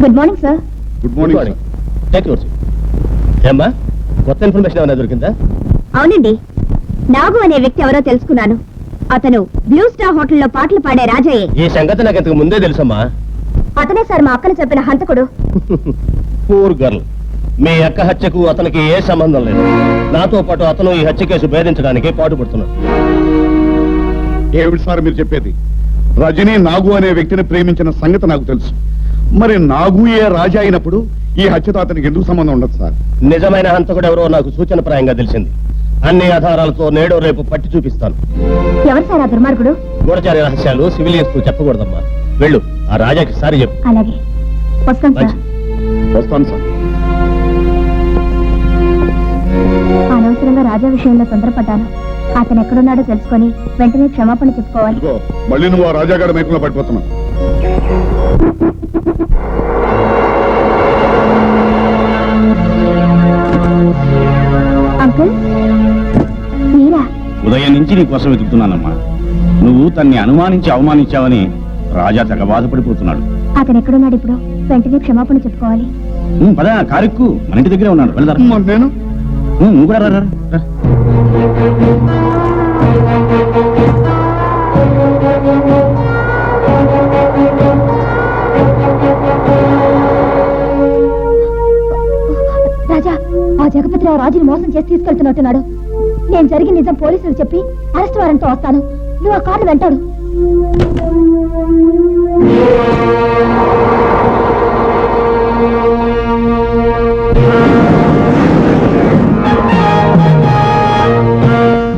Good morning sir good morning take your seat ఏమ్మా కొత్త information ఏమైనా దొరికిందా? అవునండి. నాగు అనే వ్యక్తి ఎవరో తెలుసుకున్నాను. అతను బ్లూ స్టార్ హోటల్లో పాటలు పాడే రాజయ్యే. ఈ సంగతి నాకు ఇంతకు ముందే తెలుసమ్మా. అతనే సార్ మా అక్కను చెప్పిన హంతకుడు. పూర్ గర్ల్ మీ అక్క హత్యకు అతనికి ఏ సంబంధం లేదు. నాతో పాటు అతను ఈ హత్య కేసు భేదించడానికి పాటుపడుతున్నాడు. ఏమిటి సార్ మీరు చెప్పేది? రజనీ నాగు అనే వ్యక్తిని ప్రేమించిన సంగతి నాకు తెలుసు. మరి నాగు ఏ రాజా అయినప్పుడు ఈ హత్యతో అతనికి ఎందుకు సంబంధం ఉండదు సార్? నిజమైన హంతకుడు ఎవరో నాకు సూచన ప్రాయంగా తెలిసింది. అన్ని ఆధారాలతో నేడు రేపు పట్టి చూపిస్తాను. ఎవరు సార్ ఆ దుర్మార్గుడు? గూఢచారి రహస్యాలు సివిలియన్స్కు చెప్పకూడదమ్మా. వెళ్ళు ఆ రాజాకి సారి చెప్పు. అలాగే. వస్తాను సార్. వస్తాను సార్. అనవసరంగా రాజా విషయంలో తొందరపడ్డాను. అతను ఎక్కడున్నాడో తెలుసుకొని వెంటనే క్షమాపణ చెప్పుకోవాలి. మళ్ళీ నువ్వు ఆ రాజాగారి మైకంలో పడిపోతున్నావు అంకుల్ మీరా? ఉదయం నుంచి నీ కోసం వెతుకుతున్నానమ్మా. నువ్వు తన్ని అనుమానించి అవమానించావని రాజా తెగ బాధపడిపోతున్నాడు. అతను ఎక్కడున్నాడు ఇప్పుడు? వెంటనే క్షమాపణ చెప్పుకోవాలి. పద కారెక్కు. మన ఇంటి దగ్గరే ఉన్నాడు. వెళ్దాం నేను? నువ్వు కూడా రా, ఆ జగపతిరావు రాజుని మోసం చేసి తీసుకెళ్తున్నట్టున్నాడు. నేను జరిగిన నిజం పోలీసులకు చెప్పి అరెస్ట్ వారెంట్తో వస్తాను. నువ్వు ఆ కారు వెంటాడు.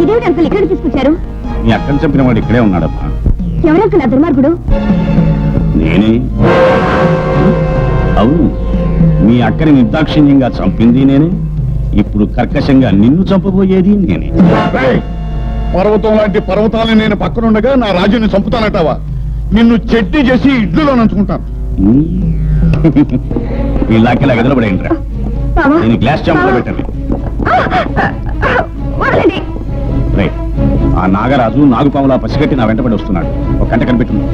ఇదేమిటి అంకుల్ ఇక్కడ తీసుకొచ్చారు? నీ అక్కని చంపిన వాడు ఇక్కడే ఉన్నాడమ్మా ఎవరు అంకుల్ ఆ దుర్మార్గుడు? నేనే. అవును. మీ అక్కని నిర్దాక్షిణ్యంగా చంపింది నేనే. ఇప్పుడు కర్కశంగా నిన్ను చంపబోయేది నేనే. పర్వతం లాంటి పర్వతాలను నేను పక్కనుండగా నా రాజుని చంపుతానంటావా? నిన్ను చెట్టి చేసి ఇడ్లులో నంచుకుంటాను. ఎదలబడేంట్రా బావా నేను గ్లాస్ చెంపలో పెట్టండి. రైట్ ఆ నాగరాజు నాగుపాములా పసిగట్టి నా వెంటబడి వస్తున్నాడు. ఒక గంట కనిపెట్టింది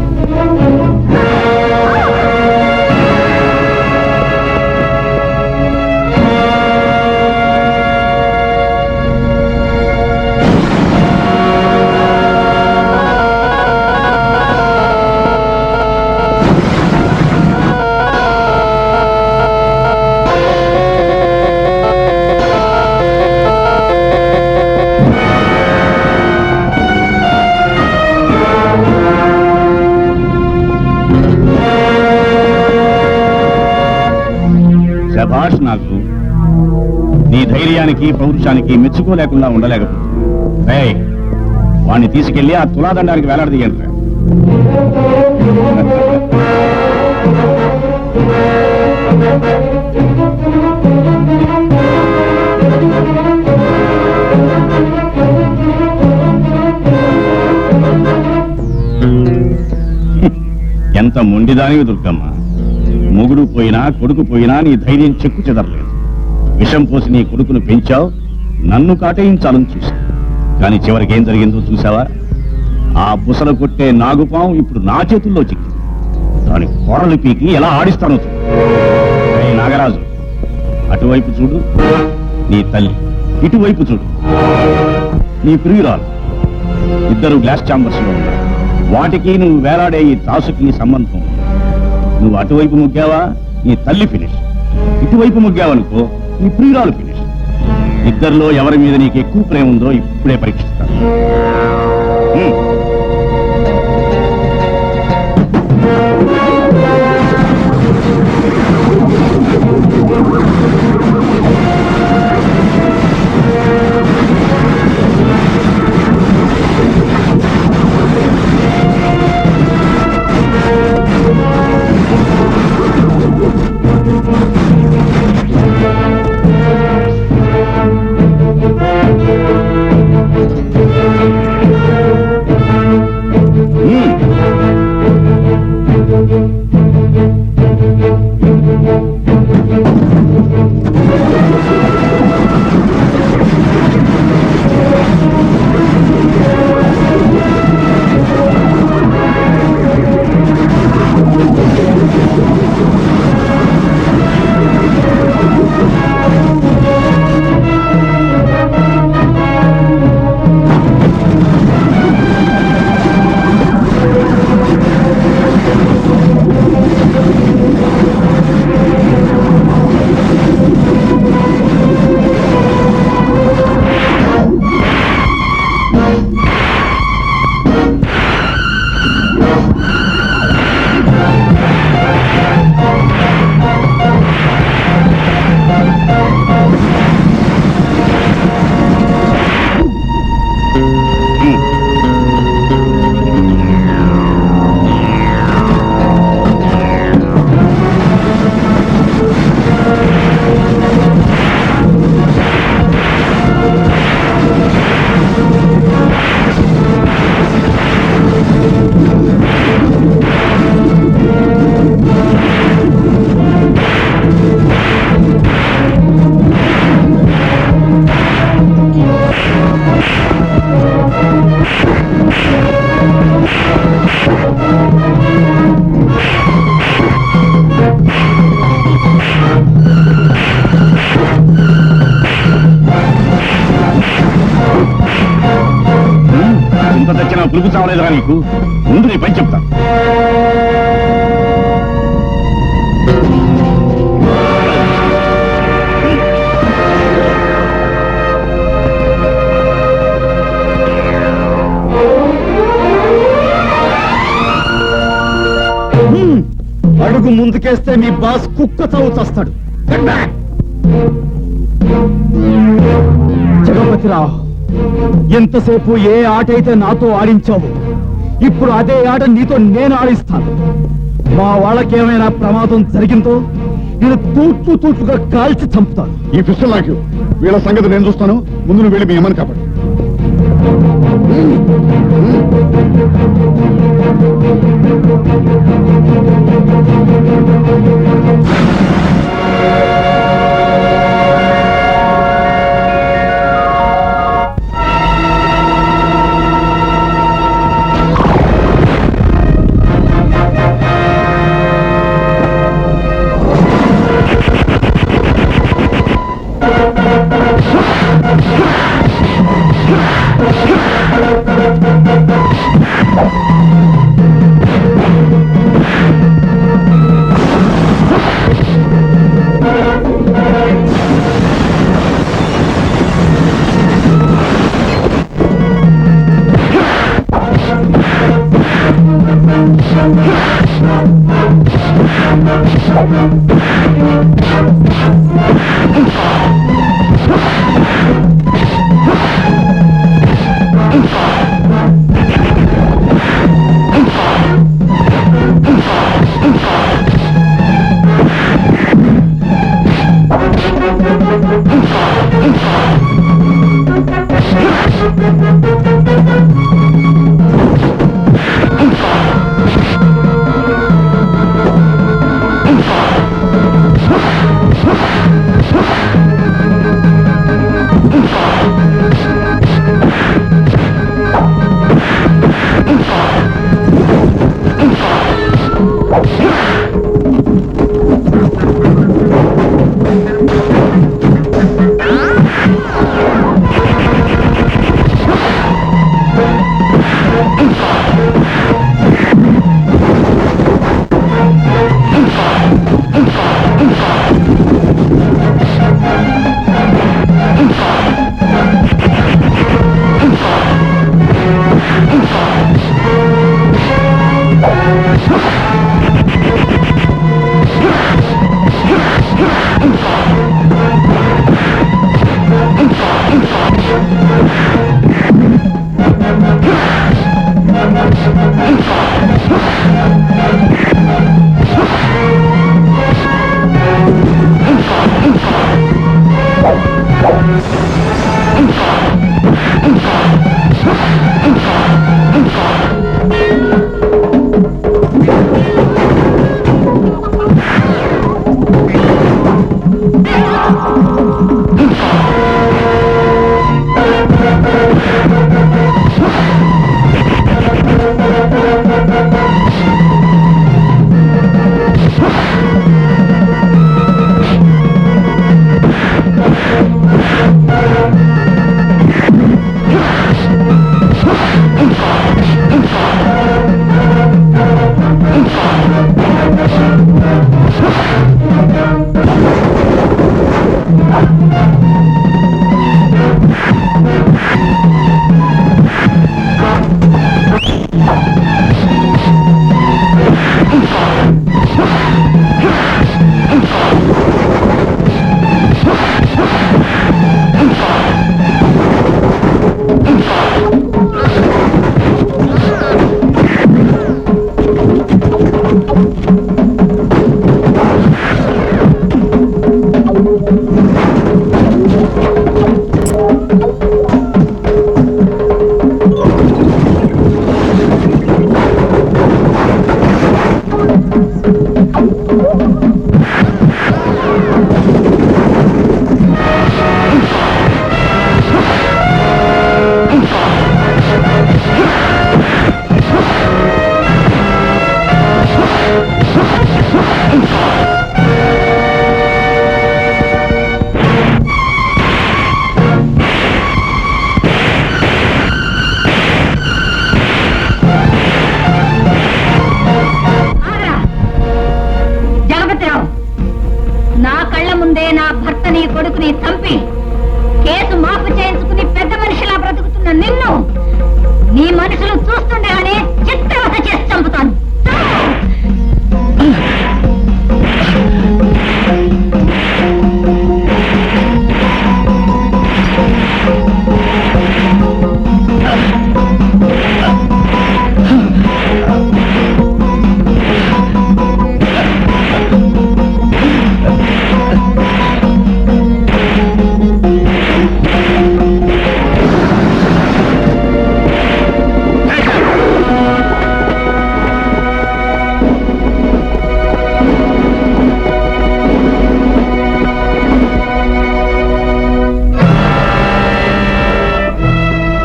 ధైర్యానికి పౌరుషానికి మెచ్చుకోలేకుండా ఉండలేకపోతుంది వాణ్ణి తీసుకెళ్ళి ఆ తులాదండానికి వేలాడదీయండి ఎంత మొండిదానివి దుర్గమ్మ. మొగుడు పోయినా కొడుకు పోయినా నీ ధైర్యం చెక్కు చెదరలేదు. విషం పోసి నీ కొడుకును పెంచావు నన్ను కాటేయించాలని చూశావు. కానీ చివరికి ఏం జరిగిందో చూసావా ఆ బుసలు కొట్టే నాగుపాం ఇప్పుడు నా చేతుల్లో చిక్కింది. దాని కోరలు పీకి ఎలా ఆడిస్తానో చూడు. నాగరాజు అటువైపు చూడు. నీ తల్లి ఇటువైపు చూడు. నీ ప్రియురాలు ఇద్దరు గ్లాస్ ఛాంబర్స్లో ఉన్నారు వాటికి నువ్వు వేలాడే ఈ తాసుకి సంబంధం నువ్వు అటువైపు ముగ్గావా? నీ తల్లి ఫినిష్. ఇటువైపు ముగ్గావనుకో నీ ప్రియురాలు ఫినిష్ ఇద్దరిలో ఎవరి మీద నీకు ఎక్కువ ప్రేమ ఉందో ఇప్పుడే పరీక్షిస్తాను. హ్మ్. చావలేదురా నీకు? ముందు నీ పని చెప్తా. అడుగు ముందుకేస్తే మీ బాస్ కుక్క చావు చస్తాడు. జగపతిరావు. ఎంతసేపు ఏ ఆట అయితే నాతో ఆడించావు ఇప్పుడు అదే ఆట నీతో నేను ఆడిస్తాను. మా వాళ్ళకేమైనా ప్రమాదం జరిగిందో నేను తూట్లు తూట్లుగా కాల్చి చంపుతాను. ఈ పిస్టల్ నాకు వీళ్ళ సంగతి నేను చూస్తాను. ముందు నువ్వు వెళ్ళి మీ అమ్మని కాపాడు. ముందే నా భర్తని కొడుకుని చంపి కేసు మాపు చేయించుకుని పెద్ద మనిషిలా బ్రతుకుతున్న నిన్ను నీ మనుషులు చూస్తుండగానే చిత్రవత చేసి చంపుతాను.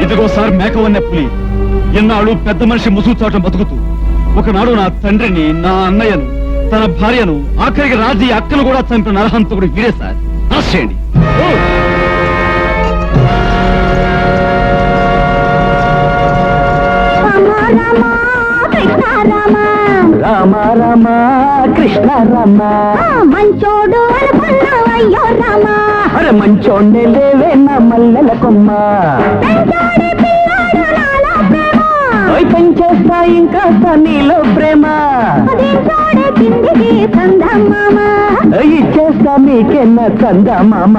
ఇదిగో సార్ మేకవన్న పులి. ఎన్నాళ్ళు పెద్ద మనిషి ముసుగు చాట బతుకుతూ. ఒకనాడు నా తండ్రిని నా అన్నయ్యను తన భార్యను ఆఖరికి రాజీ అక్కను కూడా చంపిన నరహంతకుడు వీరే సార్. రాసేయండి రామ రామ కృష్ణ రామ. మంచోడు రామా. అరే మంచోండే లేవే నా మల్లెల కొమ్మ. ఓయ్ పెంచేస్తా ఇంకా నీలో ప్రేమ ఇచ్చేస్తా మీకెన్న కంద మామ